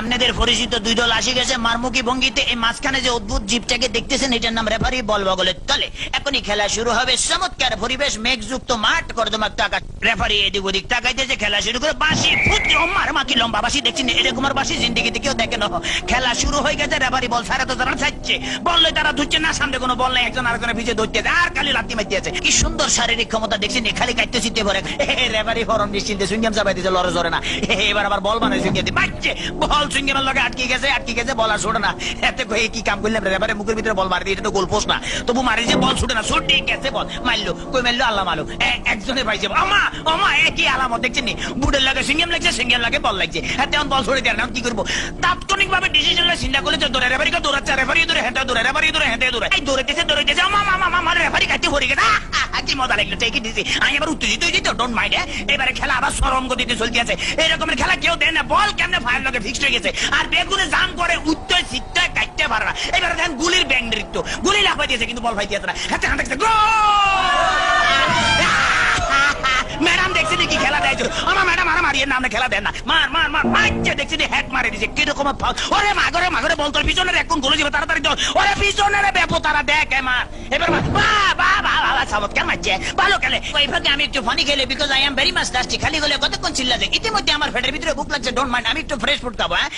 আপনাদের পরিচিত দুই দল আসি গেছে মারমুখী ভঙ্গিতে। এই মাঝখানে যে অদ্ভুত জীবটাকে দেখতেছেন, এটার নাম রেফারি বল বগলের তলে। এখনই খেলা শুরু হবে। চমৎকার পরিবেশ, মেঘযুক্ত মাঠ, কর্দমাক্ত আকাশ। রেফারি এদিক ওদিক তাকাইতেছে, খেলা শুরু করে বাসি ফুট মার মাকি লম্বা বাসি দেখছেন? এরকম বাসি জিন্দিগিতে কেউ দেখে না। খেলা শুরু হয়ে গেছে, রেফারি বল সারা তো তারা ছাড়ছে। বললে তারা ধুচ্ছে, না, সামনে কোনো বল নাই। একজন আরেকজনের পিছিয়ে ধরতে আর খালি লাত্তি মারতে আছে কি সুন্দর শারীরিক ক্ষমতা দেখছেন খালি কাটতে চিনতে পারে রেফারি ফরম নিশ্চিন্তে সুইংগাম চাপাই দিয়েছে লড়ে জরে না। এবার আবার বল বানাই সুইংগে বাচ্চে বল সুইংগামের লগে আটকে গেছে আটকে গেছে, বল আর ছোটে না। এতে কয়ে কি কাম করলাম রেফারি মুখের ভিতরে বল মারি দিয়ে, এটা তো গোল পোস্ট না। তবু মারি যে বল ছুটে না, ছুটে গেছে বল। মারলো, কই মারলো? আল্লাহ মারলো। একজনে পাইছে আমা আমা একই আলামত, দেখছেন নি? বুড়ের লাগে সিঙ্গেম লাগছে সিঙ্গেম লাগে বল লাগছে। হ্যাঁ তেমন বল ছড়ে দেয় না, কি করব? তাৎক্ষণিক ভাবে ডিসিশন চিন্তা করলে যে দৌড়ে রেফারিকে দৌড়াচ্ছে রেফারি দৌড়ে হেঁটে দৌড়ে রেফারি দৌড়ে হেঁটে দৌড়ে। এই দৌড়াইতেছে দৌড়াইতেছে, আমা মামা মামা রেফারি কাটতে পড়ে গেছে। কি মজা লাগল দিছি আমি এবার উত্তেজিত হয়ে ডোন্ট মাইন্ড এবারে খেলা আবার সরম গতিতে চলতে আছে। খেলা কেউ দেয় না, বল কেমনে ফায়ার লগে ফিক্সড হয়ে গেছে। আর বেগুনে জাম করে উত্তর কাটতে পারে না। এবারে দেখেন গুলির গুলি লাফাই দিয়েছে, কিন্তু বল দিয়েছে না। হাতে হাতে ম্যাডাম দেখছি কি খেলা দেয় আমার ম্যাডাম আর মারিয়ে নামে খেলা দেন না। মার মার মার দেখছি হ্যাক মারে দিছে ওরে মাগরে মাগরে বল তোর পিছনে এখনগুলো যাবে তাড়াতাড়ি ওরে পিছনে রে তারা দেখ মার। এবার বা বা বা বা বা চমৎকার মারছে? ভালো খেলে ওই আমি একটু ফানি খেলে because I am very much dusty খালি হলে কতক্ষণ ইতিমধ্যে আমার ভিতরে লাগছে মাইন্ড আমি একটু ফ্রেশ খাব হ্যাঁ?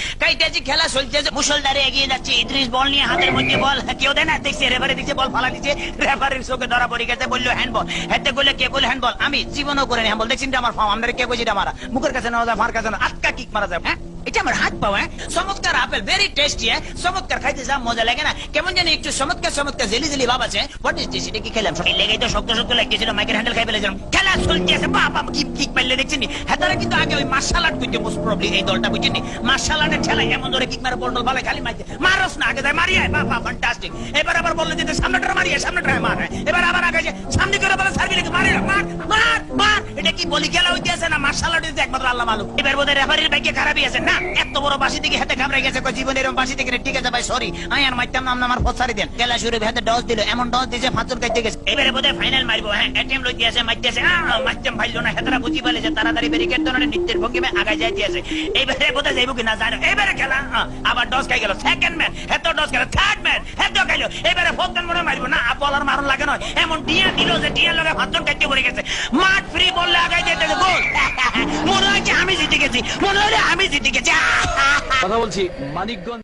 খেলা চলছে মুসলদারে এগিয়ে যাচ্ছে, ইদ্রিস, বল নিয়ে হাতের মধ্যে বল। কেউ দেয় না, দেখছি রেফারি দিচ্ছে, বল ফালা দিচ্ছে। রেফারির চোখে ধরা পড়ে গেছে, বলল হ্যান্ড বল হেতে বললে কে বলে হ্যান্ড বল আমি জীবনও করে হ্যান্ড বল দেখছি আমার ফার্ম কে কইছি মারা? মুখের কাছে নেওয়া যায় মার কাছে না, আটকা কিক মারা যায় হ্যাঁ? এটা আমার হাত পাওয়া হ্যাঁ? চমৎকার আপেল ভেরি টেস্টি হ্যাঁ? চমৎকার খাইতে যা মজা লাগে না? কেমন জানি একটু চমৎকার চমৎকার, জেলি জেলি ভাব আছে। হোয়াট ইজ দিস এটা কি খেলাম? এই লেগেই তো শক্ত শক্ত লাগতেছিল, মাইকের হ্যান্ডেল খাই ফেলেছিলাম। খেলা চলতে আছে বাবা কি কিক মারলে দেখছেন হ্যাঁ তারা কিন্তু আগে ওই মার্শাল আর্ট করতে মোস্ট প্রবলি এই দলটা বুঝছেন মার্শাল আর্টের ঠেলা এমন ধরে কিক মারে বল ভালো খালি মারতে মারস না, আগে যায় মারিয়ে বাবা ফ্যান্টাস্টিক এবার আবার বললে যে সামনেটা মারিয়ে সামনেটা মার এবার আবার আগে সামনে করে বলে সার্ভি লেগে মারি, মার মার মার কি বলি? খেলা হইতে আছে না? মার্শাল আর্ট হইতে একমাত্র আল্লাহ মালুম এবার বোধহয় রেফারির ব্যাগে খারাপই আছে না? এত বড় বাসি থেকে হাতে ঘাবড়ে গেছে কই জীবনের এরকম বাসি থেকে ঠিক আছে ভাই সরি আমি আর মাইতাম নাম আমার ফসারি দেন। খেলা শুরু হাতে ডস দিল, এমন ডস দিয়েছে ফাঁচুর কাটতে গেছে। এবারে বোধহয় ফাইনাল মারবো হ্যাঁ? এটিএম লইতে আছে মারতে আছে। মারতাম ভাইলো না, হেতারা বুঝি পালেছে তাড়াতাড়ি ব্যারিকেড ধরনের নিত্যের ভঙ্গিমে আগায় যাইতে আছে। এইবারে বোধহয় যাইব কি না, জানো? এবারে খেলা আবার ডস খাই গেল। সেকেন্ড ম্যাচ হেত ডস গেল থার্ড ম্যাচ হেত খাইলো। এবারে ফোর্থ ম্যাচ মনে হয় মারবো না বলার মারণ লাগে নয়। এমন ডিয়া দিল যে ডিয়ার লগে ভাতন কাটতে পড়ে গেছে। মাঠ ফ্রি বললে আগাই যেতে গোল। মনে হয় যে আমি জিতে গেছি। মনে যে আমি জিতে গেছি। কথা বলছি, মানিকগঞ্জ